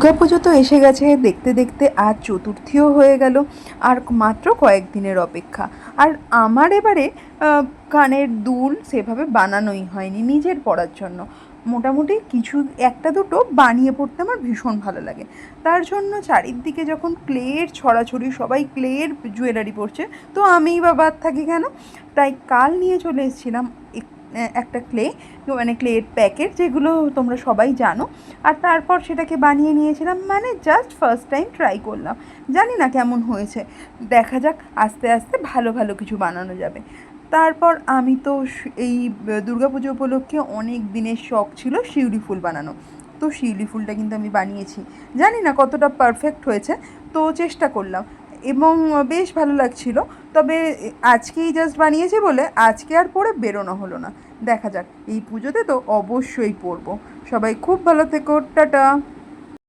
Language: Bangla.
দুর্গাপুজো তো এসে গেছে। দেখতে দেখতে আজ চতুর্থীও হয়ে গেল। আর মাত্র কয়েকদিনের অপেক্ষা। আর আমার এবারে কানের দুল সেভাবে বানানোই হয়নি নিজের পড়ার জন্য। মোটামুটি কিছু, একটা দুটো বানিয়ে পড়তে আমার ভীষণ ভালো লাগে। তার জন্য চারিদিকে যখন ক্লের ছড়াছড়ি, সবাই ক্লের জুয়েলারি পরছে, তো আমিই বা বাদ থাকি কেন? তাই কাল নিয়ে চলে এসেছিলাম এক- একটা ক্লে মানে ক্লের প্যাকেট, যেগুলো তোমরা সবাই জানো। আর তারপর সেটাকে বানিয়ে নিয়েছিলাম মানে জাস্ট ফার্স্ট টাইম ট্রাই করলাম। জানি না কেমন হয়েছে। দেখা যাক, আস্তে আস্তে ভালো ভালো কিছু বানানো যাবে। তারপর আমি তো এই দুর্গাপুজো উপলক্ষে অনেক দিনের শখ ছিল শিউলি ফুল বানানো। তো শিউলি ফুলটা কিন্তু আমি বানিয়েছি। জানি না কতটা পারফেক্ট হয়েছে, তো চেষ্টা করলাম। এবং বেশ ভালো লাগছিল। তবে আজকেই জাস্ট বানিয়েছি বলে আজকে আর পরে বেরোনো হলো না। দেখা যাক, এই পুজোতে তো অবশ্যই পরবো। সবাই খুব ভালো থেকো, টাটা।